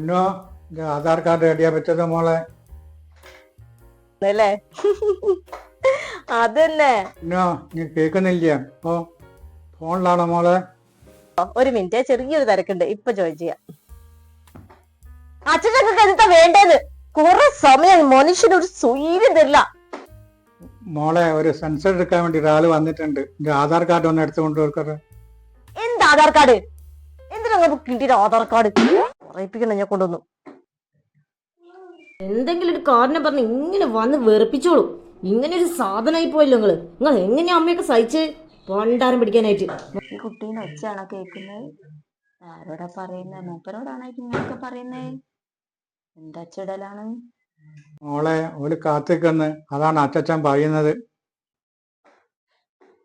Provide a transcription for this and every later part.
പൊന്നോ ആധാർ കാർഡ് റെഡിയാ പറ്റത് മോളെ? അല്ലേ? അതന്നെ. പൊന്നോ നീ കേൾക്കുന്നില്ല ഓ ഫോണിലാണോ മോളെ? ഒരു മിനിറ്റ്. ചെറിയൊരു തിരക്കുണ്ട്. ഇപ്പൊ ജോയിൻ ചെയ്യാം. അച്ഛനൊക്കെ എന്താ വേണ്ടത്. കുറെ സമയം മനുഷ്യനൊരു സ്വൈര്യം തരില്ല. മോളെ ഒരു സെൻസർ എടുക്കാൻ വേണ്ടി ഒരാൾ വന്നിട്ടുണ്ട്. ആധാർ കാർഡ് ഒന്ന് എടുത്തുകൊണ്ട് കൊടുക്കട്ടെ എന്താ ആധാർ കാർഡ്? എന്തിനാ കിട്ടിയ ആധാർ കാർഡ്? പറയിപ്പിക്കണം ഞാൻ കൊണ്ടുവന്നു എന്തെങ്കിലും ഒരു കാരണം പറഞ്ഞ് ഇങ്ങനെ വന്ന് വെറുപ്പിച്ചോളൂ. ഇങ്ങനെ ഒരു സാധനമായി പോയല്ലോ നിങ്ങൾ. നിങ്ങൾ എങ്ങനെയാ അമ്മയൊക്കെ സഹിച്ച്? പണ്ടാരം പിടിക്കാനായിട്ട്. ഈ കുട്ടീനെ ഒച്ചയാണോ കേൾക്കുന്നത് ആരോടാ പറയുന്നത് മൂപ്പരോടാണോ ഇങ്ങനെയൊക്കെ പറയുന്നത് എന്താ ചിടലാണ്? മോളെ ഒരു കാത്തിക്കുന്നു അതാണ് അച്ചച്ചൻ പറയുന്നത്.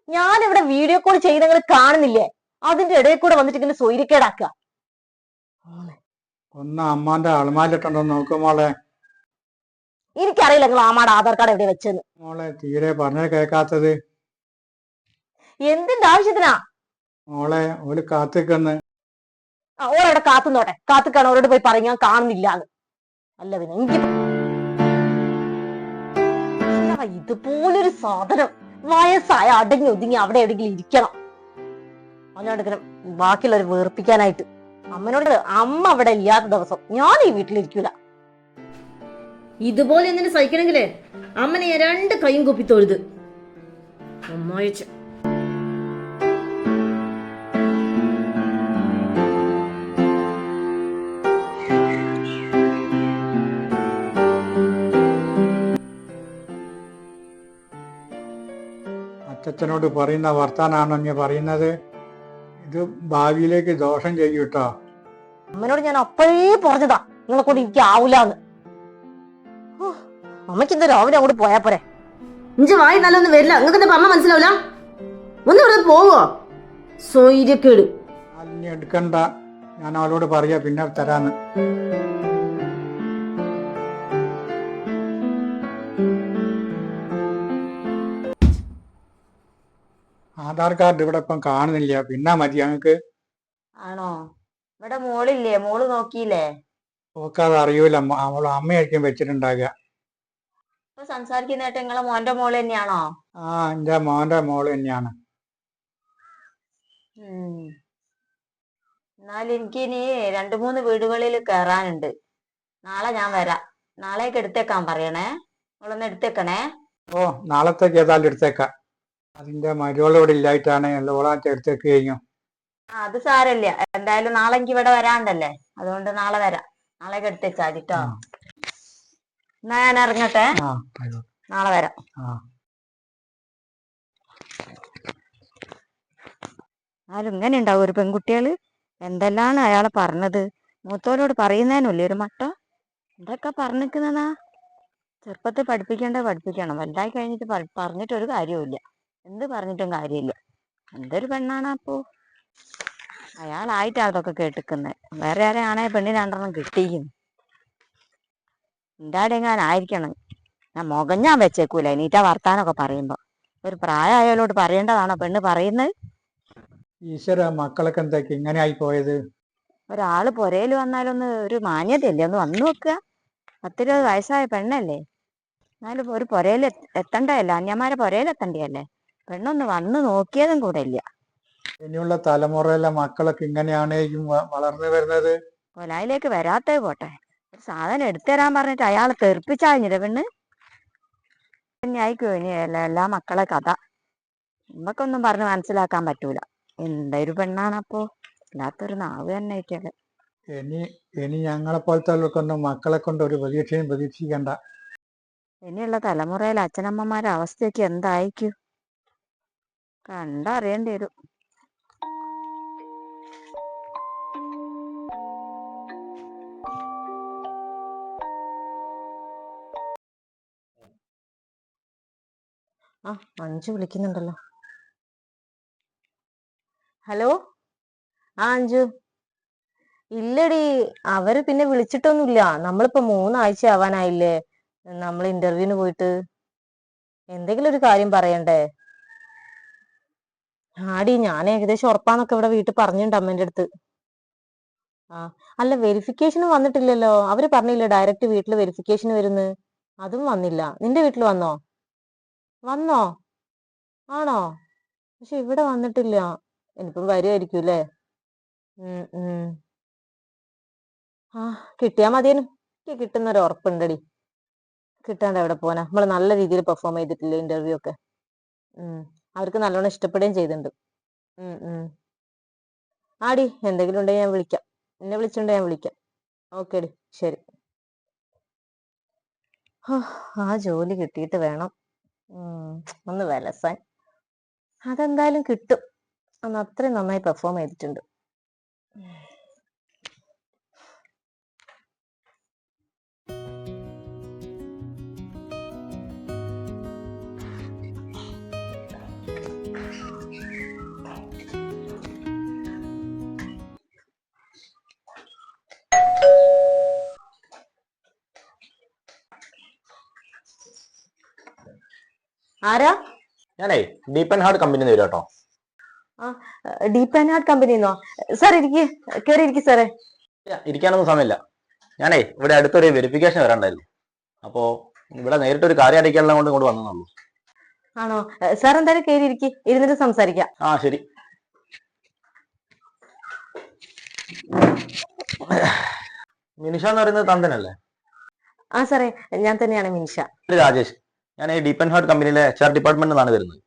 ഞാൻ ഇവിടെ വീഡിയോ കോൾ ചെയ്ത് നിങ്ങൾ കാണുന്നില്ലേ? അതിന്റെ ഇടയിൽ കൂടെ വന്നിട്ട് ഇങ്ങനെ സ്വൈര്യക്കേടാക്കുക ഒന്ന് അമ്മാന്റെ അളമാലിട്ടുണ്ടോ നോക്കൂ മോളെ. എനിക്കറിയില്ല നിങ്ങൾ അമ്മയുടെ ആധാർ കാർഡ് എവിടെ വെച്ചെന്ന്. മോളെ തീരെ പറഞ്ഞ കേൾക്കാത്തത്. എന്തിന്റെ ആവശ്യത്തിനാ? മോളെ ഒരു കാത്തിക്കന്ന്. ആ, ഓരവിടെ കാത്തുന്നോട്ടെ. കാത്തുക്കാണ് അവരോട് പോയി പറയും ഞാൻ കാണുന്നില്ല അല്ല പിന്നെ എനിക്ക് ഇതുപോലൊരു സാധനം. വയസ്സായ അടങ്ങി ഒതുങ്ങി അവിടെ എവിടെയെങ്കിലും ഇരിക്കണം. അതിനടുക്കണം ബാക്കിയുള്ളവർ വേർപ്പിക്കാനായിട്ട്. അമ്മനോട് അമ്മ അവിടെ ഇല്ലാത്ത ദിവസം ഞാൻ ഈ വീട്ടിലിരിക്കൂല. ഇതുപോലെ എന്തിനു സഹിക്കണമെങ്കിലേ അമ്മനെ ഞാൻ രണ്ട് കൈയും കൊപ്പി തൊഴുത്. അമ്മയച്ച. അച്ഛനോട് പറയുന്ന വർത്താനാണോ ഞാൻ പറയുന്നത്? ഇത് ഭാവിയിലേക്ക് ദോഷം ചെയ്യൂട്ടോ അമ്മനോട് ഞാൻ അപ്പോഴേ പറഞ്ഞതാ നിങ്ങളെ കൊണ്ട് എനിക്ക് ആവൂലെന്ന്. അമ്മയ്ക്ക് എന്താ രാവിലെ അങ്ങോട്ട് പോയാ പോരെ. ഇഞ്ച് വായി നല്ലൊന്നും വരില്ല നിങ്ങൾക്ക് എന്താ പറഞ്ഞ മനസ്സിലാവില്ല ഒന്ന് ഇവിടെ പോവോ? സ്വൈര്യക്കേട്. അതിനി എടുക്കണ്ട. ഞാൻ അവളോട് പറയാ പിന്നെ തരാന്ന്. ആധാർ കാർഡ് ഇവിടെ ഇപ്പം കാണുന്നില്ല. പിന്നെ മതി ഞങ്ങക്ക്. ആണോ? ഇവിടെ മോളില്ലേ? മോൾ നോക്കിയില്ലേ? നോക്കാതെ അറിയൂല. അവൾ അമ്മയായിരിക്കും വെച്ചിട്ടുണ്ടാകുക ഇപ്പൊ സംസാരിക്കുന്നതായിട്ട് നിങ്ങളെ മോന്റെ മോൾ തന്നെയാണോ? ആ എന്റെ മോന്റെ മോൾ തന്നെയാണ്. എന്നാൽ എനിക്ക് ഇനി രണ്ടു മൂന്ന് വീടുകളിൽ കയറാനുണ്ട് നാളെ ഞാൻ വരാം. നാളേക്ക് എടുത്തേക്കാൻ പറയണേ. നിങ്ങളൊന്ന് എടുത്തേക്കണേ. ഓ നാളത്തേക്ക് ഏതായാലും എടുത്തേക്കാം. അതിന്റെ മരുവളോട് ഇല്ലായിട്ടാണ് ഓളാച്ച എടുത്തേക്ക് കഴിഞ്ഞു. അത് സാരല്ല. എന്തായാലും നാളെ എനിക്ക് ഇവിടെ വരാണ്ടല്ലേ അതുകൊണ്ട് നാളെ വരാം. നാളെ എടുത്തേച്ചാ കേട്ടോ എന്നാ ഞാൻ ഇറങ്ങട്ടെ. നാളെ വരാം. എന്നാലും ഇങ്ങനെ ഉണ്ടാവും. ഒരു പെൺകുട്ടികൾ എന്തെല്ലാണ് അയാളെ പറഞ്ഞത്? മൂത്തോരോട് പറയുന്നതിനല്ലേ ഒരു മട്ട? എന്തൊക്കെ പറഞ്ഞിരിക്കുന്നതാ? ചെറുപ്പത്തിൽ പഠിപ്പിക്കേണ്ട പഠിപ്പിക്കണം. വലുതായി കഴിഞ്ഞിട്ട് പറഞ്ഞിട്ടൊരു പറഞ്ഞിട്ട് ഒരു കാര്യവുമില്ല. എന്ത് പറഞ്ഞിട്ടും കാര്യമില്ല. എന്തൊരു പെണ്ണാണ് അപ്പോ? അയാളായിട്ടാ അതൊക്കെ കേട്ടിക്കുന്നത് വേറെ ആരെയാണെ പെണ്ണിന് രണ്ടെണ്ണം കിട്ടിയിരിക്കുന്നു. എന്റെ ആടെങ്ങാൻ ആയിരിക്കണം ഞാൻ മുഖഞ്ഞാൻ ഞാൻ വെച്ചേക്കൂല. നീറ്റാ വർത്താനൊക്കെ പറയുമ്പോ. ഒരു പ്രായമായാലോട് പറയേണ്ടതാണോ പെണ്ണ് പറയുന്നത്? ഈശ്വര മക്കളൊക്കെ എന്തൊക്കെ? ഇങ്ങനെ ആയി പോയത്? ഒരാൾ പുരയിൽ വന്നാലൊന്ന് ഒരു മാന്യതയല്ലേ? ഒന്ന് വന്നു നോക്കുക. പത്തിരുപത് വയസ്സായ പെണ്ണല്ലേ? എന്നാലും ഒരു പുരയിൽ എത്തണ്ടയല്ല? അന്യന്മാരെ പുരയിൽ എത്തണ്ടയല്ലേ? പെണ്ണൊന്ന് വന്ന് നോക്കിയതും കൂടെ ഇല്ല ഇനിയുള്ള തലമുറയിലെ മക്കളൊക്കെ ഇങ്ങനെയാണേക്കും വളർന്നു വരുന്നത്? കൊലായിലേക്ക് വരാത്തേ പോട്ടെ. ഒരു സാധനം എടുത്തു തരാൻ പറഞ്ഞിട്ട് അയാൾ തെറിപ്പിച്ചാഞ്ഞിട്ട് പെണ്ണ്? ആയിക്കോ ഇനി എല്ലാ മക്കളെ കഥ. നമ്മക്കൊന്നും പറഞ്ഞ് മനസ്സിലാക്കാൻ പറ്റൂല. എന്തൊരു പെണ്ണാണപ്പോ? ഇല്ലാത്തൊരു നാവ് തന്നെ ആയിട്ടല്ലേ ഇനി ഇനി ഞങ്ങളെ പോലത്തെ മക്കളെ കൊണ്ട് ഒരു പ്രതീക്ഷയും പ്രതീക്ഷിക്കണ്ട. ഇനിയുള്ള തലമുറയിൽ അച്ഛനമ്മമാരുടെ അവസ്ഥയൊക്കെ എന്തായിരിക്കും? കണ്ടറിയേണ്ടി വരും ആ അഞ്ചു വിളിക്കുന്നുണ്ടല്ലോ. ഹലോ? ആ അഞ്ചു. ഇല്ലടി അവർ പിന്നെ വിളിച്ചിട്ടൊന്നുമില്ല. നമ്മളിപ്പോ മൂന്നാഴ്ച ആവാനായില്ലേ നമ്മൾ ഇന്റർവ്യൂവിന് പോയിട്ട്. എന്തെങ്കിലും ഒരു കാര്യം പറയണ്ടേ? ആടി ഞാൻ ഏകദേശം ഉറപ്പാന്നൊക്കെ ഇവിടെ വീട്ടിൽ പറഞ്ഞിട്ടുണ്ട് അമ്മേന്റെ അടുത്ത്. ആ അല്ല വെരിഫിക്കേഷൻ വന്നിട്ടില്ലല്ലോ. അവർ പറഞ്ഞില്ല ഡയറക്റ്റ് വീട്ടിൽ വെരിഫിക്കേഷൻ വരുന്നു? അതും വന്നില്ല. നിന്റെ വീട്ടിൽ വന്നോ? വന്നോ? ആണോ? പക്ഷെ ഇവിടെ വന്നിട്ടില്ല. എനിക്കും വരുമായിരിക്കും അല്ലേ? ആ കിട്ടിയാ മതിയേനു. എനിക്ക് കിട്ടുന്നൊരു ഉറപ്പുണ്ടടി. കിട്ടാണ്ട് എവിടെ പോനാ നമ്മൾ നല്ല രീതിയിൽ പെർഫോം ചെയ്തിട്ടില്ലേ ഇന്റർവ്യൂ ഒക്കെ? അവർക്ക് നല്ലോണം ഇഷ്ടപ്പെടുകയും ചെയ്തിട്ടുണ്ട്. ആടി എന്തെങ്കിലും ഉണ്ടെങ്കിൽ ഞാൻ വിളിക്കാം. എന്നെ വിളിച്ചിട്ടുണ്ടെങ്കിൽ ഞാൻ വിളിക്കാം. ഓക്കെ ഡി ശരി. ആ ജോലി കിട്ടിയിട്ട് വേണം. ഒന്ന് വിലസാൻ. അതെന്തായാലും കിട്ടും. അന്ന് അത്രയും നന്നായി പെർഫോം ചെയ്തിട്ടുണ്ട്. ആരാ? ഞാനേ ഡീപ്പ് ആൻഡ് ഹാർഡ് കമ്പനി വരും കേട്ടോ ഡീപ്പ് ആൻഡ് ഹാർട്ട് കമ്പനിന്നോ സാർ ഇരിക്ക് കേറി ഇരിക്കു സാറേ ഇരിക്കാനൊന്നും സമയമില്ല. ഞാനേ ഇവിടെ അടുത്തൊരു വെരിഫിക്കേഷൻ വരാണ്ടായിരുന്നു അപ്പോ ഇവിടെ നേരിട്ട് ഒരു കാര്യം അടിക്കാനുള്ള കൊണ്ട് ഇങ്ങോട്ട് വന്നതുള്ളൂ ആണോ? സാർ എന്തായാലും കേറി ഇരിക്ക്. ഇരുന്നിട്ട് സംസാരിക്കാം. ആ ശരി. മിനിഷ എന്ന് പറയുന്നത് തന്തനല്ലേ? ആ സാറേ ഞാൻ തന്നെയാണ് മിനിഷ. രാജേഷ്. ഞാൻ ഈ ഡീപ് ആൻഡ് ഹാർഡ് കമ്പനിയിലെ എച്ച് ആർ ഡിപ്പാർട്ട്മെന്റിൽ നിന്നാണ് വരുന്നത്.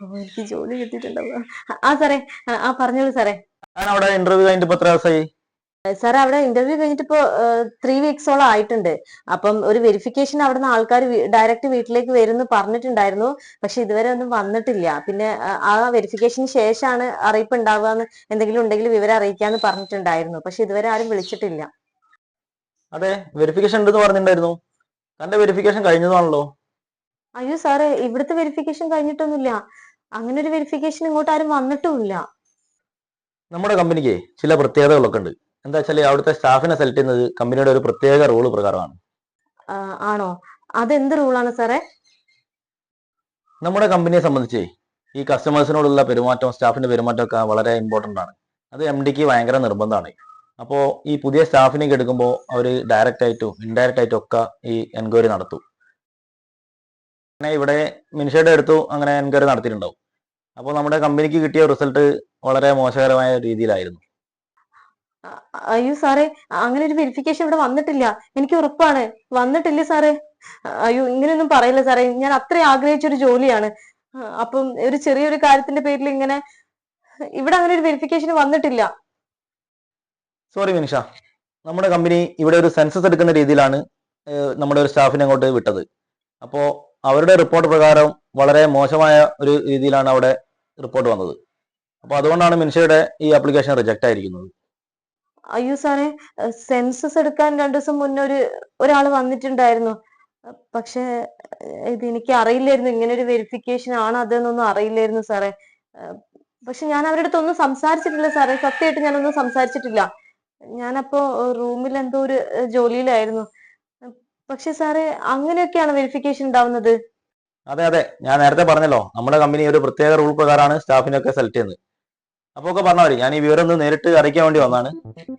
ഓ, എനിക്ക് ജോലി കിട്ടിയിട്ടുണ്ടാവും. ആ സാറേ ആ, ആ പറഞ്ഞോളൂ സാറേ. ഞാൻ അവിടെ ഇന്റർവ്യൂ കഴിഞ്ഞിട്ട് ഇപ്പൊ എത്ര ദിവസമായി സാർ അവിടെ ഇന്റർവ്യൂ കഴിഞ്ഞിട്ട് ഇപ്പോ ത്രീ വീക്സോളം ആയിട്ടുണ്ട്. അപ്പം ഒരു വെരിഫിക്കേഷൻ അവിടുന്ന് ആൾക്കാർ ഡയറക്റ്റ് വീട്ടിലേക്ക് വരുമെന്ന് പറഞ്ഞിട്ടുണ്ടായിരുന്നു. പക്ഷെ ഇതുവരെ ഒന്നും വന്നിട്ടില്ല. പിന്നെ ആ, ആ വെരിഫിക്കേഷന് ശേഷമാണ് അറിയിപ്പ് ഉണ്ടാവുക എന്തെങ്കിലും ഉണ്ടെങ്കിൽ വിവരം അറിയിക്കാന്ന് പറഞ്ഞിട്ടുണ്ടായിരുന്നു. പക്ഷെ ഇതുവരെ ആരും വിളിച്ചിട്ടില്ല. അതെ വെരിഫിക്കേഷൻ ഉണ്ടെന്ന് പറഞ്ഞിട്ടുണ്ടായിരുന്നു. തന്റെ വെരിഫിക്കേഷൻ കഴിഞ്ഞതാണല്ലോ. അയ്യോ സാറേ ഇവിടുത്തെ വെരിഫിക്കേഷൻ കഴിഞ്ഞിട്ടൊന്നുമില്ല. അങ്ങനെ ഒരു വെരിഫിക്കേഷൻ ഇങ്ങോട്ട് ആരും വന്നിട്ടുമില്ല. നമ്മുടെ കമ്പനിക്ക് ചില പ്രത്യേകതകളൊക്കെ ഉണ്ട്. എന്താ വെച്ചാൽ അവിടുത്തെ സ്റ്റാഫിനെ സെലക്ട് ചെയ്യുന്നത് കമ്പനിയുടെ ഒരു പ്രത്യേക റൂൾ പ്രകാരമാണ്. ആണോ? അതെന്ത് റൂളാണ് സാറേ? നമ്മുടെ കമ്പനിയെ സംബന്ധിച്ച് ഈ കസ്റ്റമേഴ്സിനോടുള്ള പെരുമാറ്റം സ്റ്റാഫിന്റെ പെരുമാറ്റം ഒക്കെ വളരെ ഇമ്പോർട്ടന്റ് ആണ്. അത് എം ഡിക്ക് ഭയങ്കര നിർബന്ധമാണ്. അപ്പോൾ ഈ പുതിയ സ്റ്റാഫിനെ എടുക്കുമ്പോൾ അവർ ഡയറക്റ്റ് ആയിട്ടും ഇൻഡയറക്റ്റ് ആയിട്ടും ഒക്കെ ഈ എൻക്വയറി നടത്തും. അങ്ങനെ ഇവിടെ മിനിഷയുടെ അടുത്തു അങ്ങനെ എൻക്വയറി നടത്തിയിട്ടുണ്ടാവും. അപ്പോൾ നമ്മുടെ കമ്പനിക്ക് കിട്ടിയ റിസൾട്ട് വളരെ മോശകരമായ രീതിയിലായിരുന്നു. അയ്യോ സാറേ അങ്ങനെ ഒരു വെരിഫിക്കേഷൻ ഇവിടെ വന്നിട്ടില്ല. എനിക്ക് ഉറപ്പാണ്. വന്നിട്ടില്ല സാറേ. അയ്യോ ഇങ്ങനെയൊന്നും പറയില്ല സാറേ. ഞാൻ അത്രയും ആഗ്രഹിച്ച ഒരു ജോലിയാണ് അപ്പം ഒരു ചെറിയൊരു കാര്യത്തിന്റെ പേരിൽ ഇങ്ങനെ ഇവിടെ അങ്ങനെ ഒരു വെരിഫിക്കേഷൻ വന്നിട്ടില്ല. സോറി മിനിഷ നമ്മുടെ കമ്പനി ഇവിടെ ഒരു സെൻസസ് എടുക്കുന്ന രീതിയിലാണ് നമ്മുടെ ഒരു സ്റ്റാഫിനെ അങ്ങോട്ട് വിട്ടത്. അപ്പോൾ അവരുടെ റിപ്പോർട്ട് പ്രകാരം വളരെ മോശമായ ഒരു രീതിയിലാണ് അവിടെ റിപ്പോർട്ട് വന്നത്. അപ്പോൾ അതുകൊണ്ടാണ് മിനിഷയുടെ ഈ ആപ്ലിക്കേഷൻ റിജക്റ്റ് ആയിരിക്കുന്നത്. അയ്യോ സാറേ സെൻസസ് എടുക്കാൻ രണ്ടു ദിവസം മുന്നേ ഒരു ഒരാൾ വന്നിട്ടുണ്ടായിരുന്നു. പക്ഷെ ഇത് എനിക്ക് അറിയില്ലായിരുന്നു. ഇങ്ങനെ ഒരു വെരിഫിക്കേഷൻ ആണ് അതെന്നൊന്നും അറിയില്ലായിരുന്നു സാറേ. പക്ഷെ ഞാൻ അവരുടെ അടുത്തൊന്നും സംസാരിച്ചിട്ടില്ല സാറേ. സത്യമായിട്ട് ഞാനൊന്നും സംസാരിച്ചിട്ടില്ല. ഞാനപ്പോ റൂമിൽ എന്തോ ഒരു ജോലിയിലായിരുന്നു. പക്ഷെ സാറേ അങ്ങനെയൊക്കെയാണ് വെരിഫിക്കേഷൻ ഉണ്ടാവുന്നത്? അതെ അതെ. ഞാൻ നേരത്തെ പറഞ്ഞല്ലോ. നമ്മുടെ കമ്പനി ഒരു പ്രത്യേക റൂൾ പ്രകാരമാണ് സ്റ്റാഫിനൊക്കെ സെലക്ട് ചെയ്യുന്നത്. അപ്പൊ ഒക്കെ പറഞ്ഞ മതി ഞാൻ ഈ വിവരം ഒന്ന് നേരിട്ട് അറിയിക്കാൻ വേണ്ടി വന്നാണ്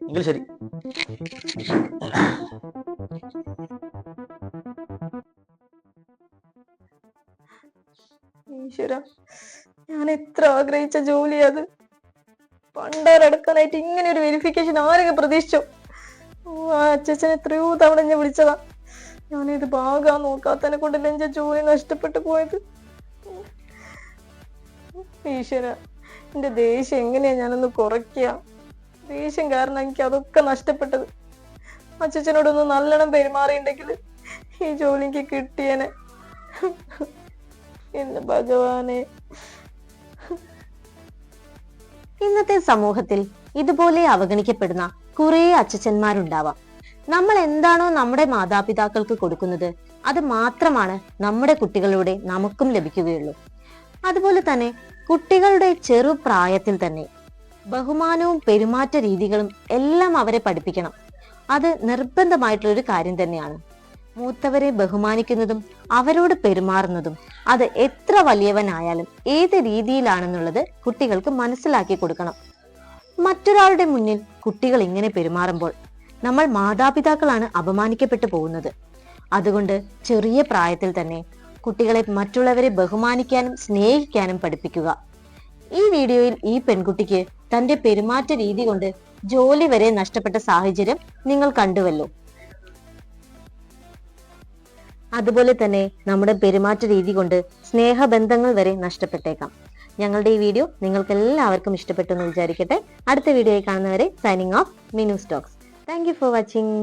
എങ്കിൽ ശരി. ഈശ്വര ഞാൻ എത്ര ആഗ്രഹിച്ച ജോലി അത്. പണ്ടാരടക്കാനായിട്ട് ഇങ്ങനെ ഒരു വെരിഫിക്കേഷൻ ആരൊക്കെ പ്രതീക്ഷിച്ചു? അച്ഛൻ എത്രയോ തവണ ഞാൻ വിളിച്ചതാ. ഞാനിത് ഭാഗം നോക്കാത്തതിനെ കൊണ്ടല്ലേ എന്റെ ജോലി നഷ്ടപ്പെട്ടു പോയത്? ഈശ്വര എന്റെ ദേഷ്യം എങ്ങനെയാ ഞാനൊന്ന് കുറയ്ക്കുക ദേഷ്യം കാരണം എനിക്ക് അതൊക്കെ നഷ്ടപ്പെട്ടത്. അച്ഛനോടൊന്ന് നല്ലോണം പെരുമാറിയിട്ടുണ്ടെങ്കിൽ ഈ ജോലി എനിക്ക് കിട്ടിയേനെ. എന്റെ ഭഗവാനെ. ഇന്നത്തെ സമൂഹത്തിൽ ഇതുപോലെ അവഗണിക്കപ്പെടുന്ന കുറേ അച്ഛച്ചന്മാരുണ്ടാവാം. നമ്മൾ എന്താണോ നമ്മുടെ മാതാപിതാക്കൾക്ക് കൊടുക്കുന്നത് അത് മാത്രമാണ് നമ്മുടെ കുട്ടികളിലൂടെ നമുക്കും ലഭിക്കുകയുള്ളൂ. അതുപോലെ തന്നെ കുട്ടികളുടെ ചെറുപ്രായത്തിൽ തന്നെ ബഹുമാനവും പെരുമാറ്റ രീതികളും എല്ലാം അവരെ പഠിപ്പിക്കണം. അത് നിർബന്ധമായിട്ടുള്ള ഒരു കാര്യം തന്നെയാണ്. മൂത്തവരെ ബഹുമാനിക്കുന്നതും അവരോട് പെരുമാറുന്നതും അത് എത്ര വലിയവനായാലും ഏത് രീതിയിലാണെന്നുള്ളത് കുട്ടികൾക്ക് മനസ്സിലാക്കി കൊടുക്കണം. മറ്റൊരാളുടെ മുന്നിൽ കുട്ടികൾ ഇങ്ങനെ പെരുമാറുമ്പോൾ നമ്മൾ മാതാപിതാക്കളാണ് അപമാനിക്കപ്പെട്ടു പോകുന്നത്. അതുകൊണ്ട് ചെറിയ പ്രായത്തിൽ തന്നെ കുട്ടികളെ മറ്റുള്ളവരെ ബഹുമാനിക്കാനും സ്നേഹിക്കാനും പഠിപ്പിക്കുക. ഈ വീഡിയോയിൽ ഈ പെൺകുട്ടിക്ക് തന്റെ പെരുമാറ്റ രീതി കൊണ്ട് ജോലി വരെ നഷ്ടപ്പെട്ട സാഹചര്യം നിങ്ങൾ കണ്ടുവല്ലോ. അതുപോലെ തന്നെ നമ്മുടെ പെരുമാറ്റ രീതി കൊണ്ട് സ്നേഹബന്ധങ്ങൾ വരെ നഷ്ടപ്പെട്ടേക്കാം. ഞങ്ങളുടെ ഈ വീഡിയോ നിങ്ങൾക്ക് എല്ലാവർക്കും ഇഷ്ടപ്പെട്ടു എന്ന് വിചാരിക്കട്ടെ. അടുത്ത വീഡിയോയിൽ കാണുന്നവരെ signing off Minu Stokes thank for watching